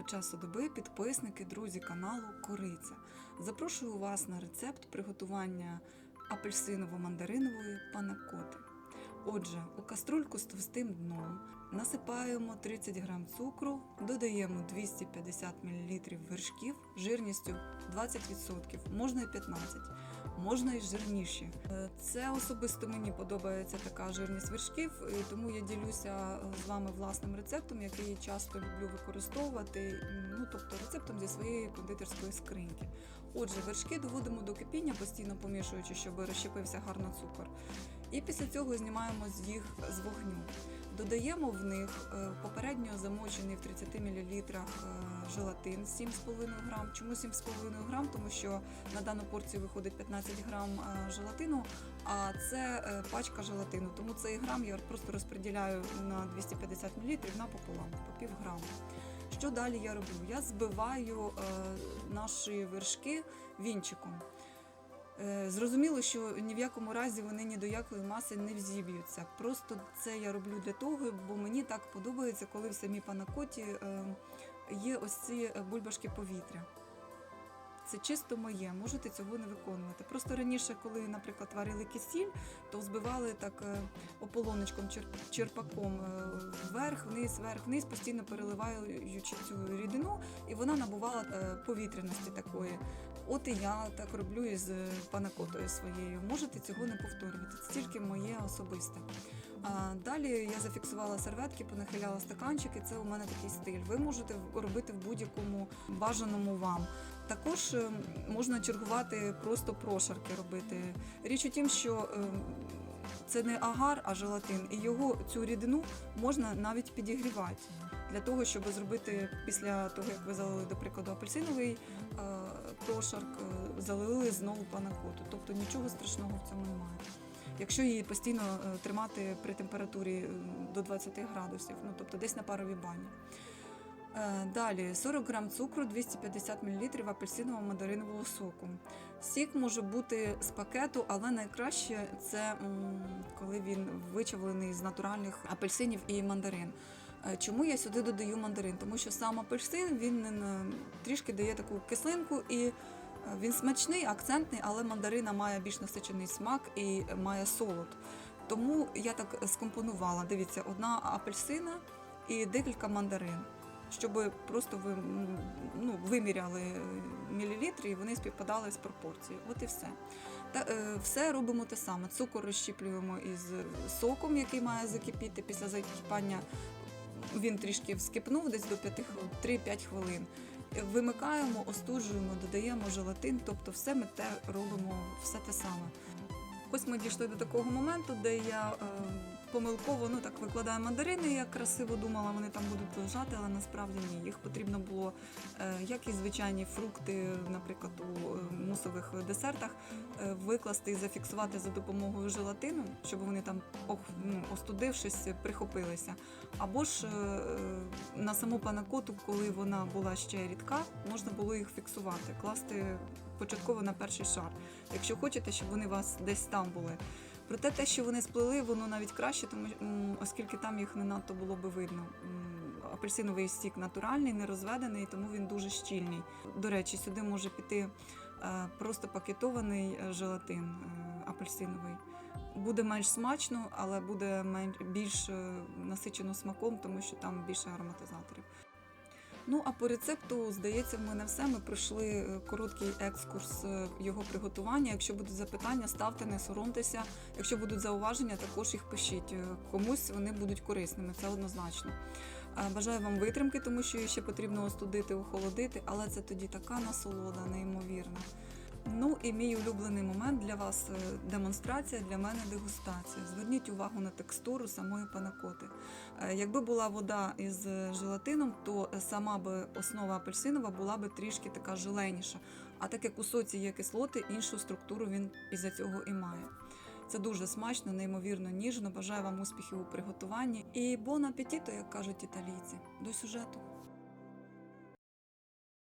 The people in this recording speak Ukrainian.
вільного часу доби підписники, друзі каналу Кориця. Запрошую вас на рецепт приготування апельсиново-мандаринової панакоти. Отже, у каструльку з товстим дном насипаємо 30 г цукру, додаємо 250 мл вершків жирністю 20%, можна і 15%, можна і жирніші. Е, Це особисто мені подобається така жирність вершків, тому я ділюся з вами власним рецептом, який часто люблю використовувати. Ну тобто рецептом зі своєї кондитерської скриньки. Отже, вершки доводимо до кипіння, постійно помішуючи, щоб розщепився гарно цукор. І після цього знімаємо з їх з вогню. Додаємо в них е, попередньо замочений в 30 мл желатин 7,5 грам. Чому 7,5 грам? Тому що на дану порцію виходить 15 грам е, желатину, а це е, пачка желатину. Тому цей грам я просто розподіляю на 250 мл напополам, по пів граму. Що далі я роблю? Я збиваю е, наші вершки вінчиком. Зрозуміло, що ні в якому разі вони ні до якої маси не взіб'ються. Просто це я роблю для того, бо мені так подобається, коли в самій панакоті є ось ці бульбашки повітря. Це чисто моє, можете цього не виконувати. Просто раніше, коли, наприклад, варили кисіль, то збивали так е, ополоночком, чер- черпаком е, вверх, вниз, вверх, вниз, постійно переливаючи цю рідину, і вона набувала е, повітряності такої. От і я так роблю із панакотою своєю. Можете цього не повторювати. Це тільки моє особисте. А далі я зафіксувала серветки, понахиляла стаканчики. Це у мене такий стиль. Ви можете робити в будь-якому бажаному вам. Також е, можна чергувати просто прошарки робити. Річ у тім, що е, це не агар, а желатин, і його цю рідину можна навіть підігрівати. Для того, щоб зробити після того, як ви залили, до прикладу, апельсиновий е, прошарк, залили знову панакоту. Тобто нічого страшного в цьому немає. Якщо її постійно тримати при температурі до 20 градусів, ну тобто десь на паровій бані. Е, Далі 40 грам цукру, 250 мл апельсинового мандаринового соку. Сік може бути з пакету, але найкраще це коли він вичавлений з натуральних апельсинів і мандарин. Е, Чому я сюди додаю мандарин? Тому що сам апельсин він е, трішки дає таку кислинку і він смачний, акцентний, але мандарина має більш насичений смак і має солод. Тому я так скомпонувала. Дивіться, одна апельсина і декілька мандарин щоб просто ви ну, виміряли мілілітри і вони співпадали з пропорцією. От і все. Та, е, все робимо те саме. Цукор розщіплюємо із соком, який має закипіти після закипання. Він трішки вскипнув десь до 5 хвил- 3-5 хвилин. Е, Вимикаємо, остуджуємо, додаємо желатин, тобто все ми те робимо все те саме. Ось ми дійшли до такого моменту, де я е, помилково ну так викладаю мандарини. Я красиво думала, вони там будуть лежати, але насправді ні. Їх потрібно було, е, як і звичайні фрукти, наприклад, у е, мусових десертах, е, викласти і зафіксувати за допомогою желатину, щоб вони там, ну, остудившись, прихопилися. Або ж на саму панакоту, коли вона була ще рідка, можна було їх фіксувати, класти початково на перший шар. Якщо хочете, щоб вони у вас десь там були. Проте те, що вони сплели, воно навіть краще, тому оскільки там їх не надто було би видно. Апельсиновий сік натуральний, не розведений, тому він дуже щільний. До речі, сюди може піти е, просто пакетований е, желатин е, апельсиновий. Буде менш смачно, але буде більш насичено смаком, тому що там більше ароматизаторів. Ну а по рецепту, здається, в мене все. Ми пройшли е, короткий екскурс е, його приготування. Якщо будуть запитання, ставте, не соромтеся. Якщо будуть зауваження, також їх пишіть. Е, Комусь вони будуть корисними, це однозначно. Бажаю вам витримки, тому що її ще потрібно остудити, охолодити, але це тоді така насолода, неймовірна. Ну і мій улюблений момент для вас е, демонстрація, для мене дегустація. Зверніть увагу на текстуру самої панакоти. Е, Якби була вода із е, желатином, то сама би основа апельсинова була би трішки така желейніша. А так як у соці є кислоти, іншу структуру він із-за цього і має. Це дуже смачно, неймовірно ніжно. Бажаю вам успіхів у приготуванні. І бон апетіту, як кажуть італійці. До сюжету.